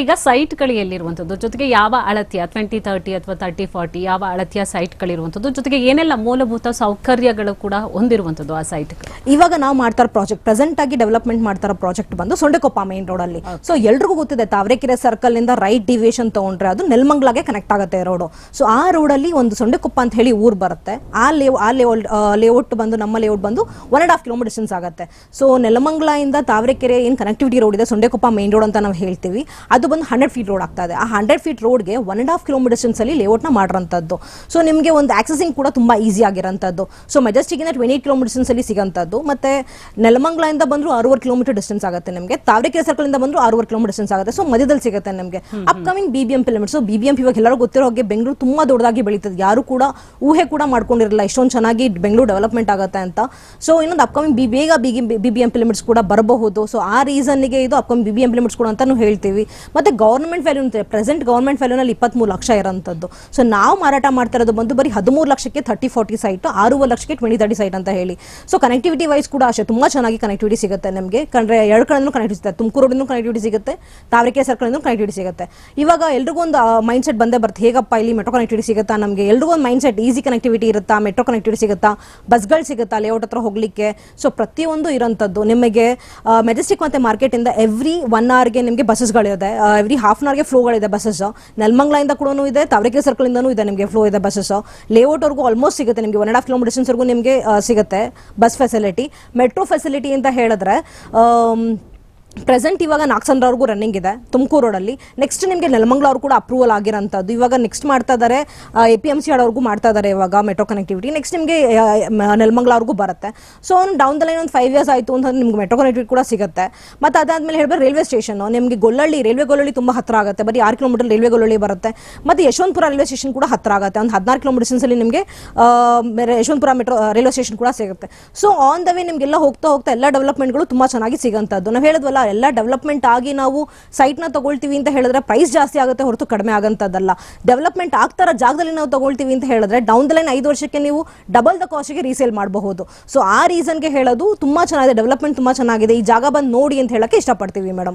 ಈಗ ಸೈಟ್ಗಳು ಎಲ್ಲಿರುವಂಥದ್ದು ಜೊತೆಗೆ ಯಾವ ಅಳತೆಯ ಟ್ವೆಂಟಿ ತರ್ಟಿ ಅಥವಾ ತರ್ಟಿ ಫಾರ್ಟಿ ಯಾವ ಅಳತೆಯ ಸೈಟ್ಗಳಿರುವಂಥದ್ದು ಜೊತೆಗೆ ಏನೆಲ್ಲ ಮೂಲಭೂತ ಸೌಕರ್ಯಗಳು ಕೂಡ ಹೊಂದಿರುವಂಥದ್ದು ಆ ಸೈಟ್ ಇವಾಗ ನಾವು ಮಾಡ್ತಾರ ಪ್ರಾಜೆಕ್ಟ್ ಪ್ರೆಸೆಂಟ್ ಆಗಿ ಡೆವಲಪ್ಮೆಂಟ್ ಮಾಡ್ತಾರ ಪ್ರಾಜೆಕ್ಟ್ ಬಂದು ಸೊಂಡೆಕೊಪ್ಪ ಮೇನ್ ರೋಡ್ ಅಲ್ಲಿ. ಸೊ ಎಲ್ರಿಗೂ ಗೊತ್ತಿದೆ ತಾವರೆಕೆರೆ ಸರ್ಕಲ್ನಿಂದ ರೈಟ್ ಡಿವಿಯೇಷನ್ ತಗೊಂಡ್ರೆ ಅದು ನೆಲ್ಮಂಗ್ಲಾಗೆ ಕನೆಕ್ಟ್ ಆಗುತ್ತೆ ರೋಡ್ ಸೊ ಆ ರೋಡ್ ಅಲ್ಲಿ ಒಂದು ಸೊಂಡೆಕೊಪ್ಪ ಅಂತ ಹೇಳಿ ಊರ್ ಬರುತ್ತೆ. ಆ ಲೇ ಆ ಲೇಔಟ್ ಲೇಔಟ್ ಬಂದು ನಮ್ಮ ಲೇಔಟ್ ಬಂದು one and half kilometre distance ಆಗುತ್ತೆ. ಸೊ ನೆಲಮಂಗ್ಲ ಇಂದ ತಾವರೆಕೆರೆ ಏನು ಕನೆಕ್ಟಿವಿಟಿ ರೋಡ್ ಇದೆ ಸೊಂಡೆಕೊಪ್ಪ ಮೇನ್ ರೋಡ್ ಅಂತ ನಾವು ಹೇಳ್ತೀವಿ. ಅದು ಬಂದು ಹಂಡ್ರೆಡ್ ಫೀಟ್ ರೋಡ್ ಆಗ್ತಾ ಇದೆ. ಆ ಹಂಡ್ರೆಡ್ ಫೀಟ್ ರೋಡ್ಗೆ ಒನ್ ಅಂಡ್ ಹಾಫ್ ಕಿಲೋಮೀಟರ್ ಅಲ್ಲಿ ಲೇಔಟ್ನ ಮಾಡಿರೋಂಥದ್ದು. ಸೊ ನಿಮಗೆ ಒಂದು ಆಕ್ಸೆಸಿಂಗ್ ಕೂಡ ತುಂಬಾ ಈಸಿ ಆಗಿರೋಂಥದ್ದು. ಸೊ ಮೆಜೆಸ್ಟಿಕ್ಕಿಂದ ಟ್ವೆಂಟಿ ಕಿಲೋಮೀಟರ್ ಡಿಸ್ಟೆನ್ಸ್ ಅಲ್ಲಿ ಸಿಗೋಂಥದ್ದು. ಮತ್ತೆ ನೆಲಮಂಗ್ಲಿಂದ ಬಂದ್ರು ಆರೂವರೆ ಕಿಲೋಮೀಟರ್ ಡಿಸ್ಟೆನ್ಸ್ ಆಗುತ್ತೆ ನಿಮಗೆ. ತಾವರೆಕೆರೆ ಸರ್ಕಲಿಂದ ಬಂದರೂ ಆರೂವರೆ ಕಿಲೋಮೀಟರ್ ಡಿಸ್ಟೆನ್ಸ್ ಆಗುತ್ತೆ. ಸೊ ಮಧ್ಯದಲ್ಲಿ ಸಿಗುತ್ತೆ ನಿಮಗೆ. Upcoming B B M P limit so B B M P ಇವಾಗ ಎಲ್ಲರೂ ಗೊತ್ತಿರೋ ಹಾಗೆ ಬೆಂಗಳೂರು ತುಂಬಾ ದೊಡ್ಡದಾಗಿ ಬೆಳೀತದೆ. ಯಾರು ಕೂಡ ಊಹೆ ಕೂಡ ಮಾಡ್ಕೊಂಡಿರಲಿಲ್ಲ ಇಷ್ಟೊಂದು ಚೆನ್ನಾಗಿ ಬೆಂಗಳೂರು ಡೆವಲಪ್ಮೆಂಟ್ ಆಗುತ್ತೆ ಅಂತ. ಸೊ ಇನ್ನೊಂದು ಅಪ್ಕಮಿಂಗ್ ಬಿ ಬೇಗ B B M P limits ಕೂಡ ಬರಬಹುದು. ಸೊ ಆ ರೀಸನ್ಗೆ ಇದು ಅಪ್ಕಮಿಂಗ್ ಬಿ ಬಿ ಎಂ ಕೂಡ ಅಂತಲೂ ಹೇಳ್ತೀವಿ. ಮತ್ತೆ ಗೌರ್ಮೆಂಟ್ ವ್ಯಾಲ್ಯೂ ಅಂತ ಪ್ರೆಸೆಂಟ್ ಗೌರ್ಮೆಂಟ್ ವ್ಯಾಲ್ಯೂನಲ್ಲಿ ಇಪ್ಪತ್ಮೂರು ಲಕ್ಷ ಇರೋಂಥದ್ದು. ಸೊ ನಾವು ಮಾರಾಟ ಮಾಡ್ತಾ ಇರೋದು ಬಂದು ಬರೀ ಹದಿಮೂರು ಲಕ್ಷಕ್ಕೆ ತರ್ಟಿ ಫೋರ್ಟಿ ಸೈಟು ಆರೂವರೆ ಲಕ್ಷಕ್ಕೆ ಟ್ವೆಂಟಿ ತರ್ಟಿ ಸೈಟ್ ಅಂತ ಹೇಳಿ. ಸೊ ಕನೆಕ್ಟಿವಿಟಿ ವೈಸ್ ಕೂಡ ಅಷ್ಟೇ ತುಂಬಾ ಚೆನ್ನಾಗಿ ಕನೆಕ್ಟಿವಿಟಿ ಸಿಗುತ್ತೆ ನಮಗೆ. ಕಂಡ್ರೆ ಎರಡು ಕಡೆನೂ ಕನೆಕ್ಟಿವಿಟಿ ಸಿಗುತ್ತೆ, ತುಮಕೂರು ಕನೆಕ್ಟಿವಿಟಿ ಸಿಗುತ್ತೆ ತಾವರೆಕೆ ಸರ್ಕಲ್ ಕನೆಕ್ಟಿವಿಟಿ ಸಿಗುತ್ತೆ. ಇವಾಗ ಎಲ್ರಿಗೂ ಒಂದು ಮೈಂಡ್ ಸೆಟ್ ಬಂದೇ ಬರುತ್ತೆ, ಹೇಗಪ್ಪ ಇಲ್ಲಿ ಮೆಟ್ರೋ ಕನೆಕ್ಟಿವಿಟಿ ಸಿಗುತ್ತಾ ನಮಗೆ? ಎಲ್ರಿಗೂ ಒಂದು ಮೈಂಡ್ ಸೆಟ್ ಈಸಿ ಕನೆಕ್ಟಿವಿಟಿ ಇರುತ್ತಾ ಮೆಟ್ರೋ ಕನೆಕ್ಟಿವಿಟಿ ಸಿಗುತ್ತಾ? ಬಸ್ಗಳು ಸಿಗುತ್ತಾ ಲೇಔಟ್ ಹತ್ರ ಹೋಗಲಿಕ್ಕೆ? ಸೊ ಪ್ರತಿಯೊಂದು ಇರೋಂಥದ್ದು. ನಿಮಗೆ ಮೆಜೆಸ್ಟಿಕ್ ಮತ್ತು ಮಾರ್ಕೆಟಿಂದ ಎವ್ರಿ ಒನ್ ಅವರ್ಗೆ ನಿಮಗೆ ಬಸ್ಸಸ್ಗಳಿದೆ ಎವ್ರಿ ಹಾಫ್ ಅನ್ ಅವರ್ಗೆ ಫ್ಲೋಗಳಿದೆ ಬಸ್ಸಸ್ ನೆಲಮಂಗ್ಲಿಂದ ಕೂಡ ಇದೆ, ತಾವರೆಕೆರೆ ಸರ್ಕಲ್ ಇಂದನೂ ಇದೆ ನಿಮಗೆ ಫ್ಲೋ ಇದೆ ಬಸ್ಸಸ್ ಲೇಔಟ್ ವರ್ಗೂ ಆಲ್ಮೋಸ್ಟ್ ಸಿಗುತ್ತೆ ನಿಮಗೆ ಒನ್ ಅಂಡ್ ಹಾಫ್ ಕಿಲೋಮೀಟರ್ ನಿಮಗೆ ಸಿಗುತ್ತೆ ಬಸ್ ಫೆಸಿಲಿಟಿ ಮೆಟ್ರೋ ಫೆಸಿಲಿಟಿ ಅಂತ ಹೇಳಿದ್ರೆ ಪ್ರೆಸೆಂಟ್ ಇವಾಗ ನಾಲ್ಕು ರನ್ನಿಂಗ್ ಇದೆ, ತುಮಕೂರು ರೋಡಲ್ಲಿ ನೆಕ್ಸ್ಟ್ ನಿಮಗೆ ನೆಲಮಂಗ್ಲ ಅವ್ರು ಕೂಡ ಅಪ್ರೂವಲ್ ಆಗಿರೋಂಥದ್ದು. ಇವಾಗ ನೆಕ್ಸ್ಟ್ ಮಾಡ್ತಾ ಇದ್ದಾರೆ ಎ ಪಿ ಎಂ ಸಿ ಅವ್ರಿಗೂ ಮಾಡ್ತಾ ಇದ್ದಾರೆ ಇವಾಗ ಮೆಟ್ರೋ ಕನೆಕ್ಟಿವಿಟಿ ನೆಕ್ಸ್ಟ್ ನಿಮಗೆ ನೆಲಮಂಗ್ಲ ಅವ್ರಿಗೂ ಬರುತ್ತೆ. ಸೊ ಅವ್ನು ಡೌನ್ ದ ಲೈನ್ ಒಂದು ಫೈವ್ ಇಯರ್ಸ್ ಆಯಿತು ಅಂತಂದ್ರೆ ನಿಮ್ಗೆ ಮೆಟ್ರೋ ಕನೆಕ್ಟಿವಿಟಿ ಕೂಡ ಸಿಗುತ್ತೆ. ಮತ್ತು ಅದಾದಮೇಲೆ ಹೇಳ್ಬೇಕು ರೈಲ್ವೆ ಸ್ಟೇಷನ್ ನಿಮಗೆ ಗೊಲ್ಲಳ್ಳಿ ರೈಲ್ವೆ ಗೊಲ್ಲಳ್ಳಿ ತುಂಬ ಹತ್ತಿರ ಆಗುತ್ತೆ. ಬರೀ ಆರು ಕಿಲೋಮೀಟರ್ ರೈಲ್ವೆ ಗೊಲ್ಲಳ್ಳಿ ಬರುತ್ತೆ. ಮತ್ತು ಯಶವಂತಪುರ ರೈಲ್ವೆ ಸ್ಟೇಷನ್ ಕೂಡ ಹತ್ತಿರ ಆಗುತ್ತೆ. ಒಂದು ಹದಿನಾರು ಕಿಲೋಮೀಟರ್ ಡಿಸ್ಟೆನ್ಸಲ್ಲಿ ನಿಮಗೆ ಯಶವಂತಪುರ ಮೆಟ್ರೋ ರೈಲ್ವೆ ಸ್ಟೇಷನ್ ಕೂಡ ಸಿಗುತ್ತೆ. ಸೊ ಆನ್ ದ ವೇ ನಿಮಗೆಲ್ಲ ಹೋಗ್ತಾ ಹೋಗ್ತಾ ಎಲ್ಲ ಡೆವಲಪ್ಮೆಂಟ್ಗಳು ತುಂಬ ಚೆನ್ನಾಗಿ ಸಿಗೋಂಥದ್ದು. ನಾವು ಹೇಳಿದ್ವಲ್ಲ ಎಲ್ಲ ಡೆವಲಪ್ಮೆಂಟ್ ಆಗಿ ನಾವು ಸೈಟ್ನ ತಗೊಳ್ತೀವಿ ಅಂತ ಹೇಳಿದ್ರೆ ಪ್ರೈಸ್ ಜಾಸ್ತಿ ಆಗುತ್ತೆ ಹೊರತು ಕಡಿಮೆ ಆಗೋಂಥದ್ದಲ್ಲ. ಡೆವಲಪ್ಮೆಂಟ್ ಆಗ್ತಾರ ಜಾಗದಲ್ಲಿ ನಾವು ತಗೊಳ್ತೀವಿ ಅಂತ ಹೇಳಿದ್ರೆ ಡೌನ್ ದ ಲೈನ್ ಐದು ವರ್ಷಕ್ಕೆ ನೀವು ಡಬಲ್ ದ ಕಾಸ್ಟ್ಗೆ ರೀಸೇಲ್ ಮಾಡಬಹುದು. ಸೊ ಆ ರೀಸನ್ಗೆ ಹೇಳೋದು ತುಂಬಾ ಚೆನ್ನಾಗಿದೆ ಡೆವಲಪ್ಮೆಂಟ್ ತುಂಬಾ ಚೆನ್ನಾಗಿದೆ. ಈ ಜಾಗ ಬಂದು ನೋಡಿ ಅಂತ ಹೇಳಕ್ಕೆ ಇಷ್ಟಪಡ್ತೀವಿ ಮೇಡಮ್